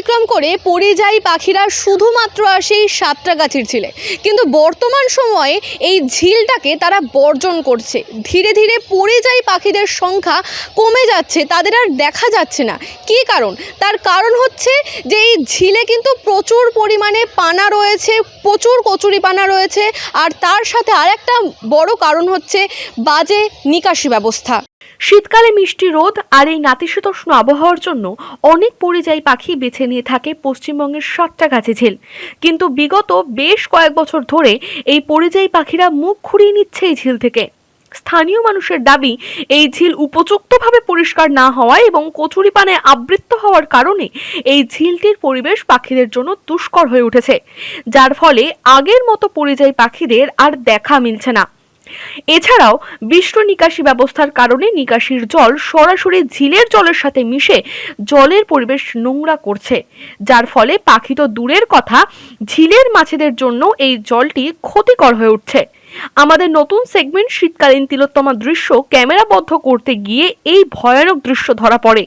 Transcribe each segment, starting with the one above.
অতিক্রম করে পরিযায়ী পাখিরা শুধুমাত্র আসে এই সাঁতরাগাছির ঝিলে। কিন্তু বর্তমান সময়ে এই ঝিলটাকে তারা বর্জন করছে। ধীরে ধীরে পরিযায়ী পাখিদের সংখ্যা কমে যাচ্ছে, তাদের আর দেখা যাচ্ছে না। কী কারণ? তার কারণ হচ্ছে যে এই ঝিলে কিন্তু প্রচুর পরিমাণে পানা রয়েছে, প্রচুর কচুরি পানা রয়েছে। আর তার সাথে আরেকটা বড় কারণ হচ্ছে বাজে নিকাশি ব্যবস্থা। শীতকালে মিষ্টি রোদ আর এই নাতিশীতোষ্ণ আবহাওয়ার জন্য অনেক পরিযায়ী পাখি বেছে নিয়ে থাকে পশ্চিমবঙ্গের সাতটাগাছি ঝিল। কিন্তু বিগত বেশ কয়েক বছর ধরে এই পরিযায়ী পাখিরা মুখ ঘুরিয়ে নিচ্ছে এই ঝিল থেকে। স্থানীয় মানুষের দাবি, এই ঝিল উপযুক্তভাবে পরিষ্কার না হওয়ায় এবং কচুরিপানে আবৃত্ত হওয়ার কারণে এই ঝিলটির পরিবেশ পাখিদের জন্য দুষ্কর হয়ে উঠেছে। যার ফলে আগের মতো পরিযায়ী পাখিদের আর দেখা মিলছে না। এছাড়াও বিশ্ব নিকাশি ব্যবস্থার কারণে নিকাশির জল সরাসরি ঝিলের জলের সাথে মিশে জলের পরিবেশ নোংরা করছে, যার ফলে পাখি তো দূরের কথা, ঝিলের মাছেদের জন্য এই জলটি ক্ষতিকর হয়ে উঠছে। আমাদের নতুন সেগমেন্ট শীতকালীন তিলোত্তমা দৃশ্য ক্যামেরাবদ্ধ করতে গিয়ে এই ভয়ানক দৃশ্য ধরা পড়ে।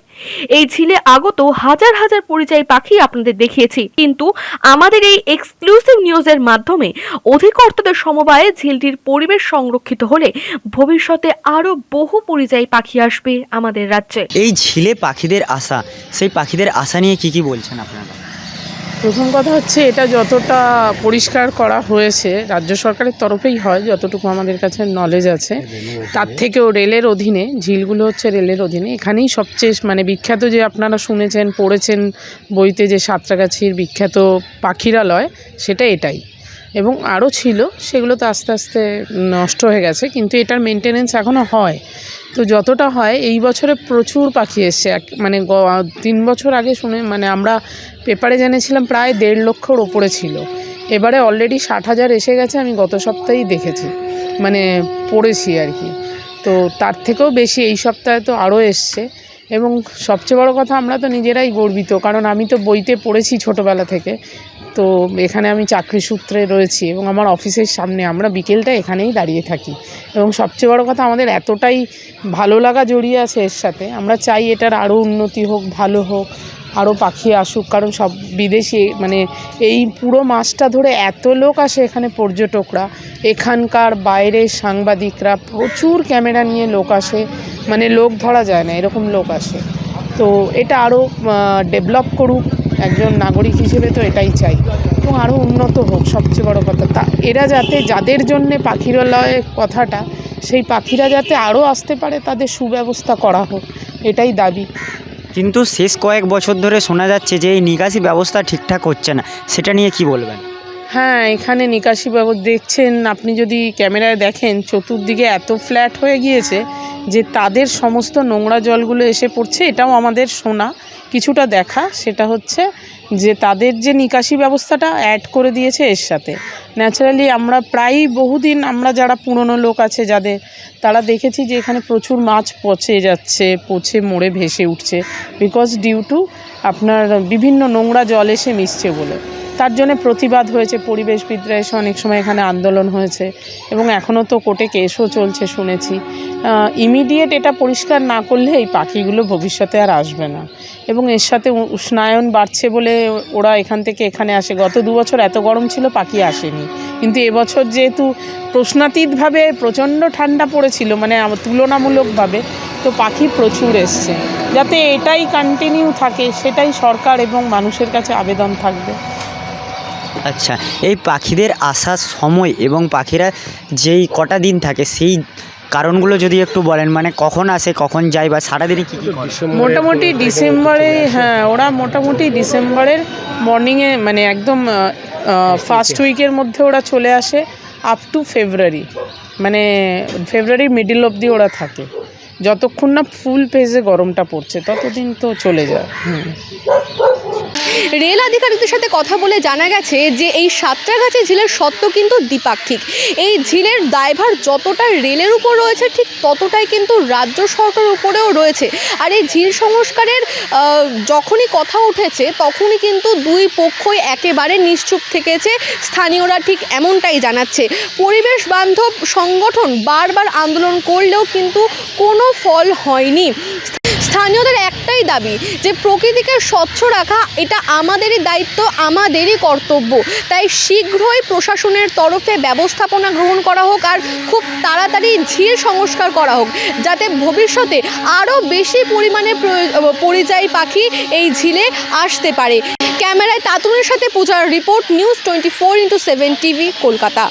এই ঝিলে আগত হাজার হাজার পরিযায়ী পাখি আপনাদের দেখিয়েছি। কিন্তু আমাদের এই এক্সক্লুসিভ নিউজের মাধ্যমে অধিকর্তাদের সমবায়ে ঝিলটির পরিবেশ সংরক্ষিত হলে ভবিষ্যতে আরও বহু পরিযায়ী পাখি আসবে আমাদের রাজ্যে। এই ঝিলে পাখিদের আশা, সেই পাখিদের আশা নিয়ে কি কি বলছেন আপনারা? প্রথম কথা হচ্ছে এটা যতটা পরিষ্কার করা হয়েছে, রাজ্য সরকারের তরফেই হয়, যতটুকু আমাদের কাছে নলেজ আছে। তার থেকেও রেলের অধীনে, ঝিলগুলো হচ্ছে রেলের অধীনে, এখানেই সবচেয়ে মানে বিখ্যাত যে আপনারা শুনেছেন, পড়েছেন বইতে যে সাঁতরাগাছির বিখ্যাত পাখিরালয়, সেটা এটাই। এবং আরও ছিল, সেগুলো তো আস্তে আস্তে নষ্ট হয়ে গেছে, কিন্তু এটার মেনটেনেন্স এখনও হয়। তো যতটা হয়, এই বছরে প্রচুর পাখি এসছে। এক মানে তিন বছর আগে শুনে মানে আমরা পেপারে জেনেছিলাম, প্রায় দেড় লক্ষর ওপরে ছিল। এবারে অলরেডি ষাট হাজার এসে গেছে, আমি গত সপ্তাহেই দেখেছি। মানে পড়েছি আর কি। তো তার থেকেও বেশি এই সপ্তাহে তো আরও এসছে। এবং সবচেয়ে বড় কথা, আমরা তো নিজেরাই গর্বিত, কারণ আমি তো বইতে পড়েছি ছোটোবেলা থেকে। তো এখানে আমি চাকরি সূত্রে রয়েছি এবং আমার অফিসের সামনে আমরা বিকেলটা এখানেই দাঁড়িয়ে থাকি। এবং সবচেয়ে বড় কথা আমাদের এতটাই ভালো লাগা জড়িয়ে আছে এর সাথে। আমরা চাই এটার আরও উন্নতি হোক, ভালো হোক, আরও পাখি আসুক, কারণ সব বিদেশি মানে এই পুরো মাসটা ধরে এত লোক আসে এখানে পর্যটকরা। এখানকার বাইরের সাংবাদিকরা প্রচুর ক্যামেরা নিয়ে লোক আসে মানে লোক ধরা যায় না, এরকম লোক আসে। তো এটা আরও ডেভেলপ করুক। একজন নাগরিক হিসেবে তো এটাই চাই। এবং আরও উন্নত হোক, সবচেয়ে বড় কথা। তা, এরা যাতে যাদের জন্যে পাখিরালয়ের কথাটা, সেই পাখিরা যাতে আরও আসতে পারে, তাদের সুব্যবস্থা করা হোক, এটাই দাবি। কিন্তু শেষ কয়েক বছর ধরে শোনা যাচ্ছে যে এই নিকাশি ব্যবস্থা ঠিকঠাক হচ্ছে না। সেটা নিয়ে কি বলবেন? হ্যাঁ এখানে নিকাশি ব্যবস্থা দেখছেন, আপনি যদি ক্যামেরায় দেখেন, চতুর্দিকে এত ফ্ল্যাট হয়ে গিয়েছে যে তাদের সমস্ত নোংরা জলগুলো এসে পড়ছে, এটাও আমাদের শোনা। কিছুটা দেখা, সেটা হচ্ছে যে তাদের যে নিকাশি ব্যবস্থাটা অ্যাড করে দিয়েছে এর সাথে। ন্যাচারালি আমরা প্রায়ই বহুদিন আমরা যারা পুরনো লোক আছে, যাদের, তারা দেখেছি যে এখানে প্রচুর মাছ পচে যাচ্ছে, পচে মরে ভেসে উঠছে বিকজ ডিউ টু আপনার বিভিন্ন নোংরা জল এসে মিশছে বলে। তার জন্য প্রতিবাদ হয়েছে, পরিবেশবিদরা এসে অনেক সময় এখানে আন্দোলন হয়েছে এবং এখনও তো কোর্টে কেসও চলছে শুনেছি। ইমিডিয়েট এটা পরিষ্কার না করলে এই পাখিগুলো ভবিষ্যতে আর আসবে না। এবং এর সাথে উষ্ণায়ন বাড়ছে বলে ওরা এখান থেকে এখানে আসে। গত দু বছর এত গরম ছিল, পাখি আসেনি। কিন্তু এবছর যেহেতু প্রশ্নাতীতভাবে প্রচণ্ড ঠান্ডা পড়েছিল মানে তুলনামূলকভাবে, তো পাখি প্রচুর এসছে। যাতে এটাই কন্টিনিউ থাকে, সেটাই সরকার এবং মানুষের কাছে আবেদন থাকবে। আচ্ছা এই পাখিদের আসার সময় এবং পাখিরা যেই কটা দিন থাকে সেই কারণগুলো যদি একটু বলেন মানে কখন আসে কখন যায় বা সারাদিনে কী কী মোটামুটি ডিসেম্বরে হ্যাঁ ওরা মোটামুটি ডিসেম্বরের মর্নিংয়ে মানে একদম ফার্স্ট উইকের মধ্যে ওরা চলে আসে আপ টু ফেব্রুয়ারি মানে ফেব্রুয়ারির মিডিল অবধি ওরা থাকে। যতক্ষণ না ফুল পেজে গরমটা পড়ছে ততদিন তো চলে যায়। হুম। রেল আধিকারিকদের সাথে কথা বলে জানা গেছে যে এই সাঁতরাগাছি ঝিলের সত্য কিন্তু দ্বিপাক্ষিক। এই ঝিলের দায়ভার যতটা রেলের উপর রয়েছে, ঠিক ততটাই কিন্তু রাজ্য সরকারের উপরেও রয়েছে। আর এই ঝিল সংস্কারের যখনই কথা উঠেছে, তখনই কিন্তু দুই পক্ষই একেবারে নিশ্চুপ থেকেছে। স্থানীয়রা ঠিক এমনটাই জানাচ্ছে। পরিবেশ বান্ধব সংগঠন বারবার আন্দোলন করলেও কিন্তু কোনো ফল হয়নি। স্থানীয়দের একটাই দাবি যে প্রকৃতিকে স্বচ্ছ রাখা এটা আমাদেরই দায়িত্ব, আমাদেরই কর্তব্য। তাই শীঘ্রই প্রশাসনের তরফে ব্যবস্থাপনা গ্রহণ করা হোক আর খুব তাড়াতাড়ি ঝিল সংস্কার করা হোক, যাতে ভবিষ্যতে আরও বেশি পরিমাণে প্রয়- পরিযায়ী পাখি এই ঝিলে আসতে পারে। ক্যামেরায় তাতুনের সাথে পূজার report, news twenty four into seven TV, Kolkata.